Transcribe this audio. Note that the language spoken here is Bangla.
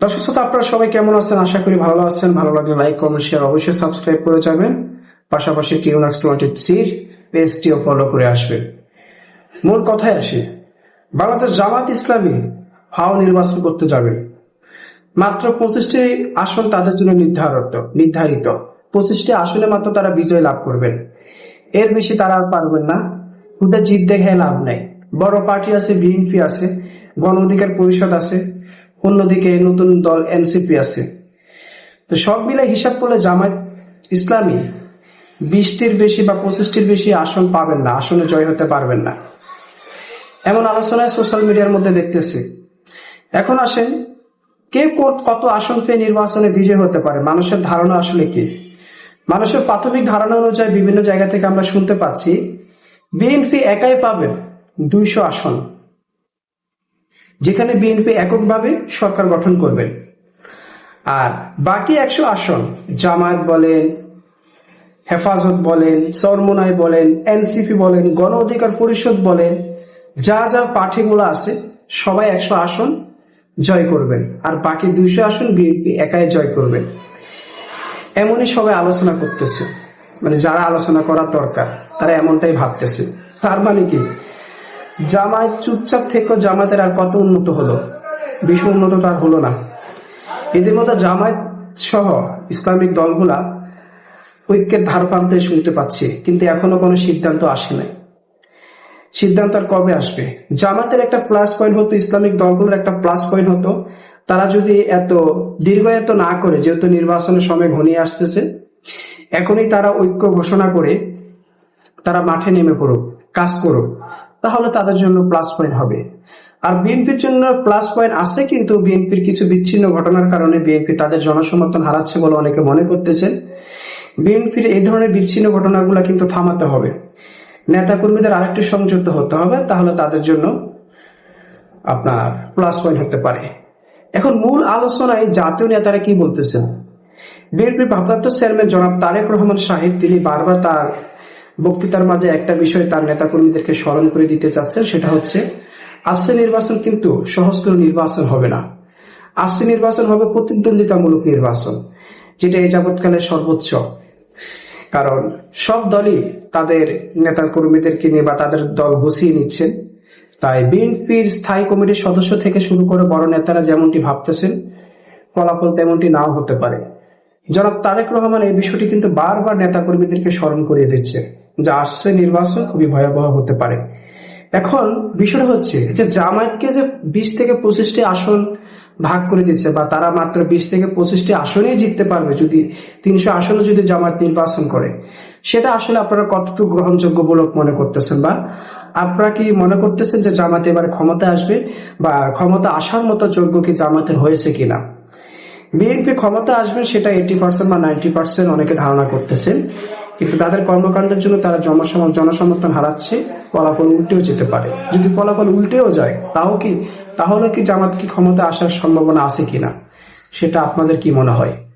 দর্শক শ্রোতা, আপনারা সবাই কেমন আছেন? আশা করি ভালো আছেন। ভালো লাগলে লাইক কমেন্ট শেয়ার অবশ্যই সাবস্ক্রাইব করে যাবেন। পাশাপাশি টিউনাক্স টোয়েন্টি থ্রির পেজটিও ফলো করে আসবেন। মূল কথায় আসি। বাংলাদেশ জামাত ইসলামী হাও নির্বাচন করতে যাবে। মাত্র পঁচিশটি আসন তাদের জন্য নির্ধারিত নির্ধারিত। পঁচিশটি আসনে মাত্র তারা বিজয় লাভ করবেন। এর বেশি তারা আর পারবেন না। ওটা জিত দেখে লাভ নাই। বড় পার্টি আছে, বিএনপি আছে, গণ অধিকার পরিষদ আছে। অন্যদিকে নতুন দল এনসিপি আছে। তো সব মিলে হিসাব করলে জামায়াত ইসলামী বিশটির বেশি বা পঁচিশটির বেশি আসন পাবেন না, আসনে জয় হতে পারবেন না। এমন আলোচনায় সোশ্যাল মিডিয়ার মধ্যে দেখতেছি। এখন আসেন, কে কত- আসন পেয়ে নির্বাচনে বিজয় হতে পারে? মানুষের ধারণা আসলে কি? মানুষের প্রাথমিক ধারণা অনুযায়ী বিভিন্ন জায়গা থেকে আমরা শুনতে পাচ্ছি, বিএনপি একাই পাবে দুইশো আসন। যেখানে বিএনপি এককভাবে সরকার গঠন করবে। আর বাকি একশো আসন, জামায়াত বলেন, হেফাজত বলেন, চরমোনাই বলেন এনসিপি বলেন, গণ অধিকার পরিষদ বলেন, যা যা পার্টিগুলো আছে, সবাই একশো আসন জয় করবেন। আর বাকি দুইশো আসন বিএনপি একাই জয় করবেন। এমনই সবাই আলোচনা করতেছে। মানে যারা আলোচনা করার দরকার, তারা এমনটাই ভাবতেছে। তার মানে কি? জামায়াত চুপচাপ থেকেও জামাতের আর কত উন্নত হলো? বেশি উন্নত তার হলো না। এদের মধ্যে জামায়াত সহ ইসলামিক দলগুলা ঐক্যের ধার প্রান্তে শুনতে পাচ্ছি, কিন্তু এখনও কোনো সিদ্ধান্ত আসে নাই। সিদ্ধান্ত আর কবে আসবে? জামাতের একটা প্লাস পয়েন্ট হতো, ইসলামিক দলগুলোর একটা প্লাস পয়েন্ট হতো। তারা যদি এত দীর্ঘায়িত না করে, যেহেতু নির্বাচনের সময় ঘনিয়ে আসতেছে, এখনই তারা ঐক্য ঘোষণা করে তারা মাঠে নেমে পড়ুক, কাজ করুক। তাহলে তাদের জন্য প্লাস পয়েন্ট হবে। আর বিএনপির জন্য প্লাস পয়েন্ট আছে কিন্তু বিএনপির কিছু বিচ্ছিন্ন ঘটনার কারণে বিএনপি তাদের জনসমর্থন হারাচ্ছে বলে অনেকে মনে করতেছেন। বিএনপির এই ধরনের বিচ্ছিন্ন ঘটনাগুলো কিন্তু থামাতে হবে। নেতাকর্মীদের আরেকটু সংযুক্ত হতে হবে, তাহলে তাদের জন্য আপনার প্লাস পয়েন্ট হতে পারে। এখন মূল আলোচনায় জাতীয় নেতারা কি বলতেছেন? বিএনপির ভারপ্রাপ্ত চেয়ারম্যান জনাব তারেক রহমান সাহেব, তিনি বারবার তার বক্তৃতার মাঝে একটা বিষয় তার নেতাকর্মীদেরকে স্মরণ করে দিতে চাচ্ছেন, সেটা হচ্ছে আসছে নির্বাচন কিন্তু কোনো নির্বাচন হবে না। আসছে নির্বাচন হবে প্রতিদ্বন্দ্বিতামূলক নির্বাচন, যেটা এই যাবৎকালে সর্বোচ্চ। কারণ সব দলই তাদের নেতা কর্মীদেরকে নিয়ে বা তাদের দল গুছিয়ে নিচ্ছেন। তাই বিএনপির স্থায়ী কমিটির সদস্য থেকে শুরু করে বড় নেতারা যেমনটি ভাবতেছেন, ফলাফল তেমনটি নাও হতে পারে। জনাব তারেক রহমান এই বিষয়টি কিন্তু বারবার নেতা কর্মীদেরকে স্মরণ করিয়ে দিচ্ছে যে আসছে নির্বাচন খুবই ভয়াবহ হতে পারে। এখন বিষয়টা হচ্ছে যে জামায়াতকে যে বিশ থেকে পঁচিশটি আসন ভাগ করে দিচ্ছে বা তারা মাত্র বিশ থেকে পঁচিশটি আসনেই জিততে পারবে যদি তিনশো আসনে যদি জামায়াত নির্বাচন করে, সেটা আসলে আপনারা কতটুকু গ্রহণযোগ্য বলে মনে করতেছেন বা আপনারা কি মনে করতেছেন যে জামাত এবার ক্ষমতা আসবে বা ক্ষমতা আসার মতো যোগ্য কি জামাতের হয়েছে কিনা? বিএনপি ক্ষমতা আসবে সেটা এইটি পার্সেন্ট বা নাইনটি পার্সেন্ট অনেকে ধারণা করতেছেন। কিন্তু তাদের কর্মকাণ্ডের জন্য তারা জনসম- জনসমর্থন হারাচ্ছে, ফলাফল উল্টেও যেতে পারে। যদি ফলাফল উল্টেও যায়, তাও কি, তাহলে কি জামাত কি ক্ষমতা আসার সম্ভাবনা আছে কিনা? সেটা আপনাদের কি মনে হয়?